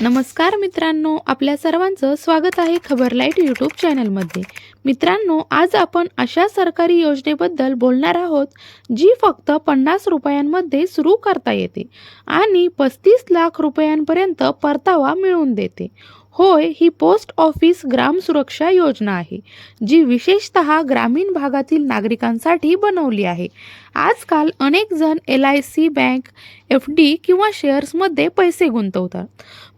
नमस्कार मित्रांनो आपल्या सर्वांचं स्वागत आहे खबर लाइट यूट्यूब चॅनलमध्ये. मित्रांनो आज आपण अशा सरकारी योजनेबद्दल बोलणार आहोत जी फक्त पन्नास रुपयांमध्ये सुरू करता येते आणि पस्तीस लाख रुपयांपर्यंत परतावा मिळवून देते. होय ही पोस्ट ऑफिस ग्राम सुरक्षा योजना आहे जी विशेषतः ग्रामीण भागातील नागरिकांसाठी बनवली आहे. आजकाल अनेक जण L I C bank F D किंवा शेअर्समध्ये पैसे गुंतवतात.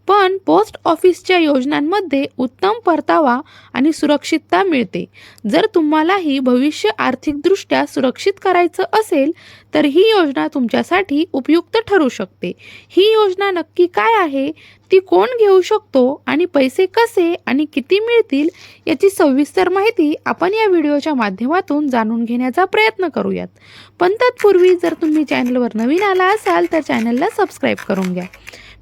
पण पोस्ट ऑफिसच्या योजनांमध्ये उत्तम परतावा आणि सुरक्षितता मिळते. जर तुम्हालाही भविष्य आर्थिकदृष्ट्या सुरक्षित करायचं असेल तर ही योजना तुमच्यासाठी उपयुक्त ठरू शकते. ही योजना नक्की काय आहे? ती कोण घेऊ शकतो? आणि पैसे कसे आणि किती मिळतील? याची सविस्तर माहिती आपण या व्हिडिओच्या माध्यमातून जाणून घेण्याचा प्रयत्न करूयात. पण तत्पूर्वी जर तुम्ही चॅनलवर नवीन आला असाल तर चॅनलला सबस्क्राईब करून घ्या.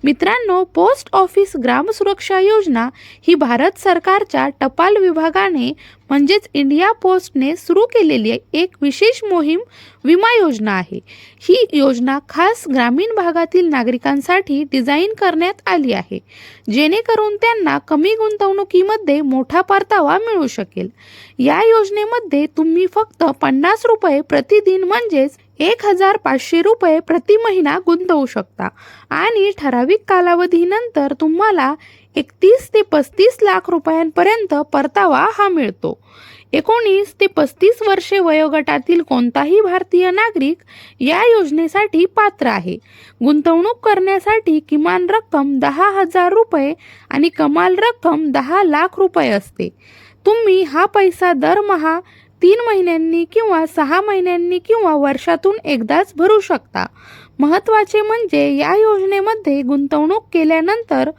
मित्रांनो पोस्ट ऑफिस ग्राम सुरक्षा योजना ही भारत सरकारच्या टपाल विभागाने म्हणजेच इंडिया पोस्टने सुरू केलेली एक विशेष मोहीम विमा योजना आहे. ही योजना खास ग्रामीण भागातील नागरिकांसाठी डिझाईन करण्यात आली आहे जेणेकरून त्यांना कमी गुंतवणुकीमध्ये मोठा परतावा मिळू शकेल. या योजनेमध्ये तुम्ही फक्त पन्नास रुपये प्रतिदिन म्हणजेच एक हजार पाचशे रुपये प्रति महिना गुंतवू शकता. आणि ठराविक कालावधीनंतर तुम्हाला एकतीस ते पस्तीस लाख रुपयांपर्यंत परतावा हा मिळतो. एकोणीस ते पस्तीस वर्षे वयोगटातील कोणताही भारतीय नागरिक या योजनेसाठी पात्र आहे. गुंतवणूक करण्यासाठी किमान रक्कम दहा हजार रुपये आणि कमाल रक्कम दहा लाख रुपये असते. तुम्ही हा पैसा दरमहा तीन महिन्यांनी किंवा सहा महिन्यांनी किंवा वर्षातून एकदाच भरू शकता. महत्त्वाचे म्हणजे या योजनेमध्ये गुंतवणूक केल्यानंतर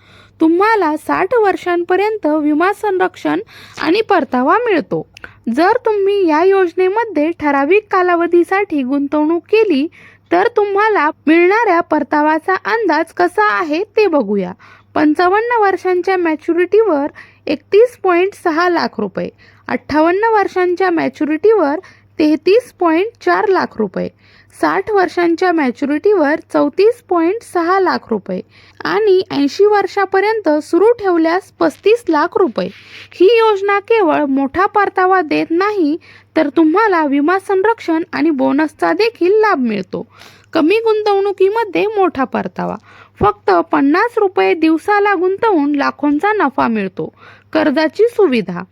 तुम्हाला साठ वर्षांपर्यंत विमा संरक्षण आणि परतावा मिळतो. जर तुम्ही या योजनेमध्ये ठराविक कालावधीसाठी गुंतवणूक केली तर तुम्हाला मिळणाऱ्या परतावाचा अंदाज कसा आहे ते बघूया. पंचावन्न वर्षांच्या मॅच्युरिटीवर एकतीस पॉईंट सहा लाख रुपये. अठ्ठावन्न वर्षांच्या मॅच्युरिटीवर तेहतीस पॉईंट चार लाख रुपये. साठ वर्षांच्या मॅच्युरिटीवर चौतीस पॉईंट सहा लाख रुपये. आणि ऐंशी वर्षापर्यंत सुरू ठेवल्यास पस्तीस लाख रुपये. ही योजना केवळ मोठा परतावा देत नाही तर तुम्हाला विमा संरक्षण आणि बोनसचा देखील लाभ मिळतो. कमी गुंतवणुकीमध्ये मोठा परतावा. फक्त पन्नास रुपये दिवसाला गुंतवून लाखोंचा नफा मिळतो. कर्जाची सुविधा.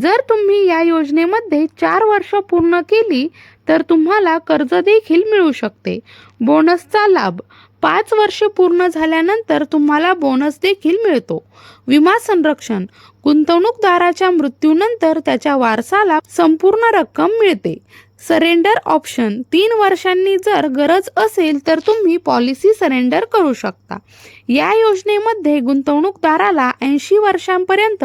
जर तुम्ही या योजनेमध्ये चार वर्ष पूर्ण केली तर तुम्हाला कर्ज देखील मिळू शकते. बोनसचा लाभ. पाच वर्ष पूर्ण झाल्यानंतर तुम्हाला बोनस देखील मिळतो. विमा संरक्षण. गुंतवणूकदाराच्या मृत्यूनंतर त्याच्या वारसाला संपूर्ण रक्कम मिळते. सरेंडर ऑप्शन तीन वर्षांनी जर गरज असेल तर तुम्ही पॉलिसी सरेंडर करू शकता. या योजनेमध्ये गुंतवणूकदाराला ऐंशी वर्षांपर्यंत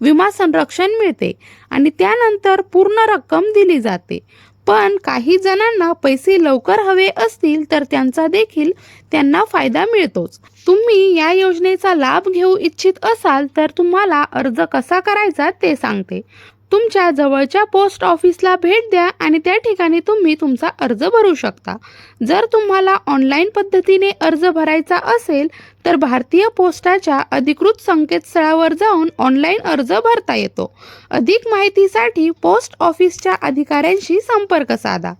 विमा संरक्षण मिळते आणि त्यानंतर पूर्ण रक्कम दिली जाते. पण काही जणांना पैसे लवकर हवे असतील तर त्यांचा देखील त्यांना फायदा मिळतोच. तुम्ही या योजनेचा लाभ घेऊ इच्छित असाल तर तुम्हाला अर्ज कसा करायचा ते सांगते. तुमच्या जवळच्या पोस्ट ऑफिसला भेट द्या आणि त्या ठिकाणी तुम्ही तुमचा अर्ज भरू शकता. जर तुम्हाला ऑनलाईन पद्धतीने अर्ज भरायचा असेल तर भारतीय पोस्टाच्या अधिकृत संकेतस्थळावर जाऊन ऑनलाईन अर्ज भरता येतो. अधिक माहितीसाठी पोस्ट ऑफिसच्या अधिकाऱ्यांशी संपर्क साधा.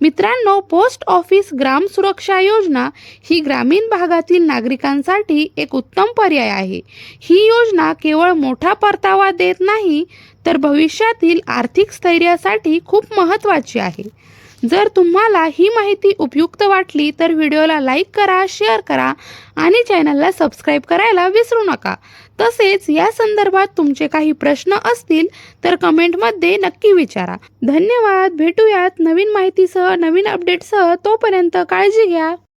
मित्रांनो पोस्ट ऑफिस ग्राम सुरक्षा योजना ही ग्रामीण भागातील नागरिकांसाठी एक उत्तम पर्याय आहे. ही योजना केवळ मोठा परतावा देत नाही तर भविष्यातील आर्थिक स्थैर्यासाठी खूप महत्त्वाची आहे. जर तुम्हाला ही माहिती उपयुक्त वाटली तर व्हिडिओला लाईक करा शेअर करा आणि चॅनलला सबस्क्राईब करायला विसरू नका. तसेच या संदर्भात तुमचे काही प्रश्न असतील तर कमेंटमध्ये नक्की विचारा. धन्यवाद. भेटूयात नवीन माहितीसह नवीन अपडेटसह. तोपर्यंत काळजी घ्या.